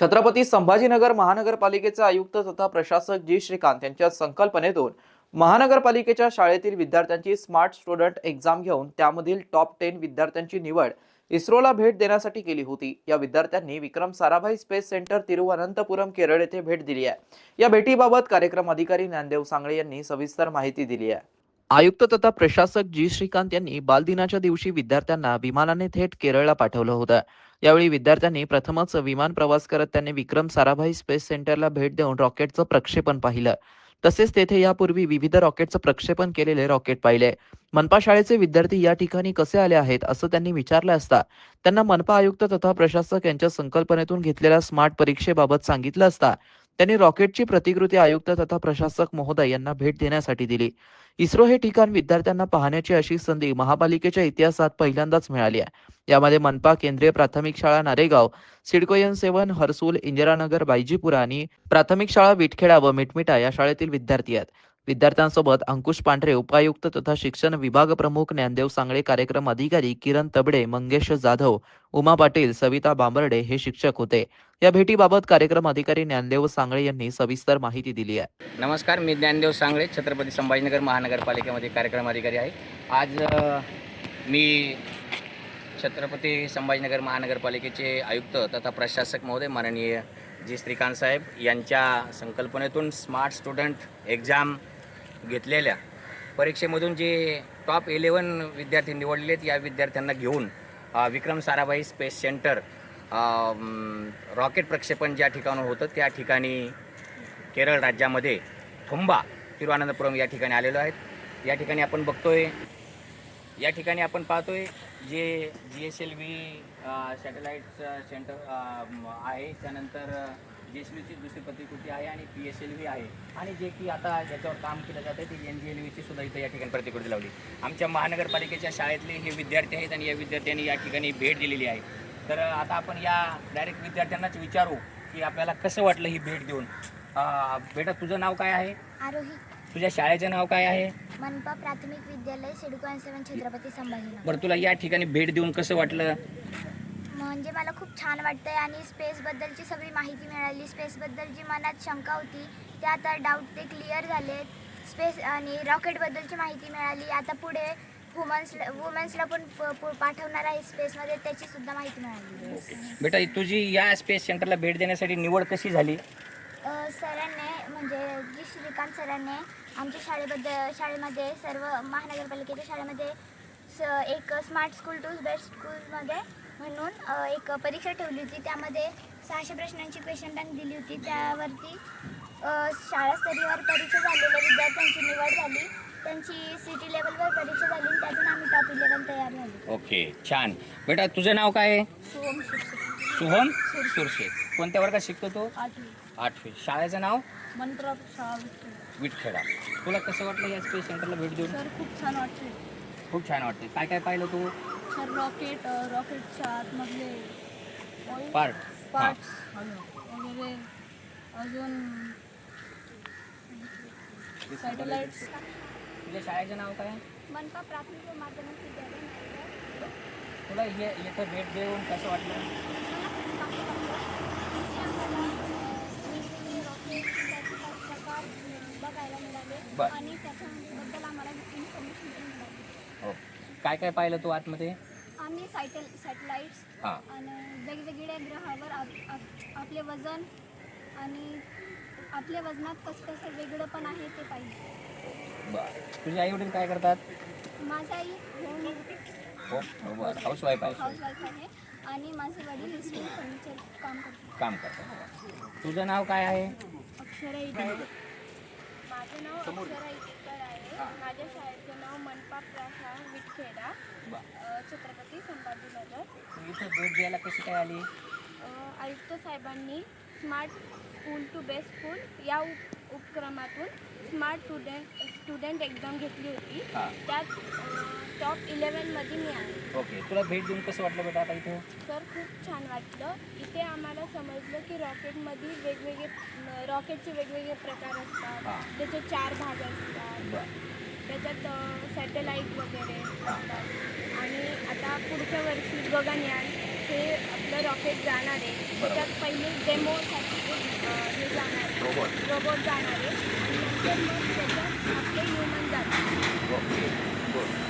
छत्रपती संभाजीनगर महानगरपालिकेचे आयुक्त तथा प्रशासक जी श्रीकांत यांच्या संकल्पनेतून महानगरपालिकेच्या शाळेतील विद्यार्थ्यांची स्मार्ट स्टुडंट एक्झाम घेऊन त्यामधील टॉप टेन विद्यार्थ्यांची निवड इस्रोला भेट देण्यासाठी केली होती. या विद्यार्थ्यांनी विक्रम साराभाई स्पेस सेंटर तिरुवनंतपुरम केरळ येथे भेट दिली आहे. या भेटीबाबत कार्यक्रम अधिकारी ज्ञानदेव सांगळे यांनी सविस्तर माहिती दिली आहे. आयुक्त तथा प्रशासक जी. श्रीकांत यांनी बालदिनाच्या दिवशी विद्यार्थ्यांना विमानाने थेट केरळला पाठवलं होतं. यावेळी विद्यार्थ्यांनी प्रथमच विमान प्रवास करत त्यांनी विक्रम साराभाई स्पेस सेंटरला भेट देऊन रॉकेटचं प्रक्षेपण पाहिलं. तसेच तेथे यापूर्वी विविध रॉकेटचं प्रक्षेपण केलेले रॉकेट पाहिले. मनपा शाळेचे विद्यार्थी या ठिकाणी कसे आले आहेत असं त्यांनी विचारलं असता त्यांना मनपा आयुक्त तथा प्रशासक यांच्या संकल्पनेतून घेतलेल्या स्मार्ट परीक्षेबाबत सांगितलं असता त्यांनी रॉकेटची प्रतिकृती आयुक्त तथा प्रशासक महोदय यांना भेट देण्यासाठी दिली. इस्रो हे ठिकाण विद्यार्थ्यांना पाहण्याची अशी संधी महापालिकेच्या इतिहासात पहिल्यांदाच मिळाली आहे. यामध्ये मनपा केंद्रीय प्राथमिक शाळा नारेगाव सिडको एन सेवन हर्सूल इंदिरानगर बायजीपुरा आणि प्राथमिक शाळा विटखेडा व मिटमिटा या शाळेतील विद्यार्थी आहेत. विद्यार्थ्यांसोबत अंकुश पांढरे उपायुक्त तथा शिक्षण विभाग प्रमुख ज्ञानदेव सांगळे कार्यक्रम अधिकारी किरण तबडे मंगेश जाधव उमा पाटील सविता बांबर्डे हे शिक्षक होते. या भेटीबाबत कार्यक्रम अधिकारी ज्ञानदेव सांगळे यांनी सविस्तर माहिती दिली आहे. नमस्कार मी ज्ञानदेव सांगळे छत्रपती संभाजीनगर महानगरपालिकेमध्ये कार्यक्रम अधिकारी आहे. आज मी छत्रपती संभाजीनगर महानगरपालिकेचे आयुक्त तथा प्रशासक महोदय माननीय जी श्रीकांत साहेब यांच्या संकल्पनेतून स्मार्ट स्टुडंट एक्झाम घेतलेल्या. परीक्षेमधून जे टॉप इलेवन विद्यार्थी निवडलेले आहेत या विद्यार्थ्यांना घेऊन Vikram Sarabhai space centre rocket प्रक्षेपण ज्या ठिकाणी होतं त्या ठिकाणी केरळ राज्यामध्ये थुंबा तिरुवनंतपुरम या ठिकाणी आलेलो आहेत. या ठिकाणी आपण बघतोय या ठिकाणी आपण पाहतोय जे G S L V satellite centre आहे. त्यानंतर जी एस ची दुसरी प्रतिकृती आहे आणि पी एस एल व्ही आहे? आणि जे की आता याच्यावर काम केलं जातं ते एन जी एल व्हीची सुद्धा इथं या ठिकाणी प्रतिकृती लावली. आमच्या महानगरपालिकेच्या शाळेतले हे विद्यार्थी आहेत आणि या विद्यार्थ्यांनी या ठिकाणी भेट दिलेली आहे. तर आता आपण या डायरेक्ट विद्यार्थ्यांनाच विचारू की आपल्याला कसं वाटलं ही भेट देऊन. बेटा तुझं नाव काय आहे? आरोही. तुझ्या शाळेचं नाव काय आहे? मनपा प्राथमिक विद्यालय सिडको सेवन छत्रपती संभाजीनगर. बरं तुला या ठिकाणी भेट देऊन कसं वाटलं? म्हणजे मला खूप छान वाटतंय आणि स्पेसबद्दलची सगळी माहिती मिळाली. स्पेसबद्दल जी मनात शंका होती ते आता डाऊट ते क्लिअर झाले स्पेस आणि रॉकेटबद्दलची माहिती मिळाली. आता पुढे वुमन्सला वुमेन्सला पण प- प- पाठवणार आहे स्पेसमध्ये त्याची सुद्धा माहिती मिळाली. बेटा तुझी या स्पेस सेंटरला भेट देण्यासाठी निवड कशी झाली? सरांनी म्हणजे जी श्रीकांत सरांनी आमच्या शाळेबद्दल शाळेमध्ये सर्व महानगरपालिकेच्या शाळेमध्ये स एक स्मार्ट स्कूल टू बेस्ट स्कूलमध्ये म्हणून एक परीक्षा ठेवली होती. त्यामध्ये सहाशे प्रश्नांची क्वेश्चन बँक दिली होती. त्यावरती शाळास्तरीयवर परीक्षा झालेल्या विद्यार्थ्यांची निवड झाली. त्यांची सिटी लेवलवर परीक्षा झाली आणि त्यातून आम्ही टॉप इलेवन तयार झालो. ओके छान. बेटा तुझं नाव काय आहे? सोहम सुरशे कोणत्या वर्गात शिकतो तो? आठवी. आठवी. शाळेचं नाव? मंत्र शाळा विठखेडा तुला कसं वाटलं या स्पेस सेंटरला भेट देऊन? सर खूप छान वाटते खूप छान वाटते काय काय पाहिलं तू? सर रॉकेट रॉकेटच्या आतमधले पार्ट पार्ट्स वगैरे अजून सॅटेलाइट्स तुझ्या शाळेचं नाव काय? मनपा प्राथमिक व माध्यमिक विद्यालय. तुला हे इथं भेट देऊन कसं वाटलं? बघायला मिळाले बर. आणि त्याच्याबद्दल आम्हाला इन्फॉर्मेशन मिळाली. हो. काय काय पाहिलं तू आतमध्ये? आम्ही सॅटेल सॅटेलाइट्स हां. आणि वेगवेगळ्या ग्रहावर आप, आप, आपले वजन आणि आपल्या वजनात कसं कसं वेगळं पण आहे ते पाहिजे. बरं. तुझे आई वडील काय करतात? माझा आई होम हो बरं. हाऊसवाईफ आहे. हाऊसवाईफ आहे. आणि माझे वडील स्टील फर्निचर काम करतात. काम करतात. तुझं नाव काय आहे? अक्षरा इथे माझं नाव अक्षरा माझ्या शाळेचं नाव मनपा प्राशा विटखेडा छत्रपती संभाजीनगर. इथं भेट द्यायला कशी काय आली? आयुक्त साहेबांनी smart school to best school या उप उपक्रमातून स्मार्ट स्टुडंट स्टुडंट एक्झाम घेतली होती. त्यात टॉप इलेवनमध्ये मी आहे. ओके तुला भेट देऊन कसं वाटलं बेटा आता इथं? तर खूप छान वाटलं. इथे आम्हाला समजलं की रॉकेटमध्ये वेगवेगळे रॉकेटचे वेगवेगळे प्रकार असतात. त्याचे चार भाग असतात. बरं. त्याच्यात सॅटेलाईट वगैरे असतात. आणि आता पुढच्या वर्षी गगनयान हे आपलं रॉकेट जाणार आहे. त्याच्यात पहिले डेमोसाठी हे जाणार आहे. रोबोट रोबोट जाणार आहे. आणि नंतर मग त्याच्यात आपले ह्युमन जातात ओके गुड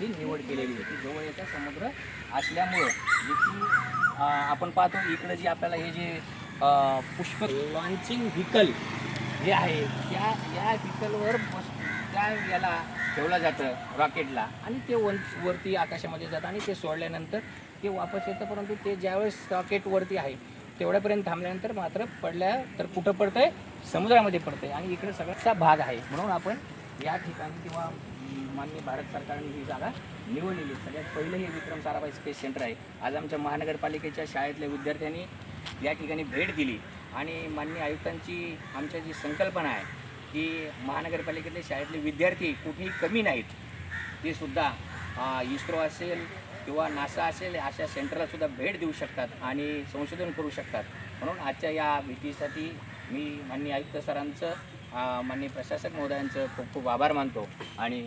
ही निवड केलेली आहे की जवळ समुद्र असल्यामुळं जे की आपण पाहतो इकडं जे आपल्याला हे जे पुष्प लॉन्चिंग व्हीकल जे आहे त्या या व्हिकलवर बस त्या याला ठेवलं जातं रॉकेटला. आणि ते वन वरती आकाशामध्ये जातं आणि ते सोडल्यानंतर ते वापस येतं परंतु ते ज्यावेळेस रॉकेटवरती आहे तेवढ्यापर्यंत थांबल्यानंतर मात्र पडल्या तर कुठं पडतंय? समुद्रामध्ये पडतंय. आणि इकडे सगळ्याचा भाग आहे. म्हणून आपण या ठिकाणी किंवा माननीय भारत सरकारने ही जागा निवडलेली सगळ्यात पहिलं हे विक्रम साराभाई स्पेस सेंटर आहे. आज आमच्या महानगरपालिकेच्या शाळेतल्या विद्यार्थ्यांनी या ठिकाणी भेट दिली. आणि माननीय आयुक्तांची आमच्या जी संकल्पना आहे की महानगरपालिकेतले शाळेतले विद्यार्थी कुठेही कमी नाहीत ते सुद्धा इस्रो असेल किंवा नासा असेल अशा सेंटरलासुद्धा भेट देऊ शकतात आणि संशोधन करू शकतात. म्हणून आजच्या या भेटीसाठी मी माननीय आयुक्त सरांचं माननीय प्रशासक महोदयांचं खूप खूप आभार मानतो आणि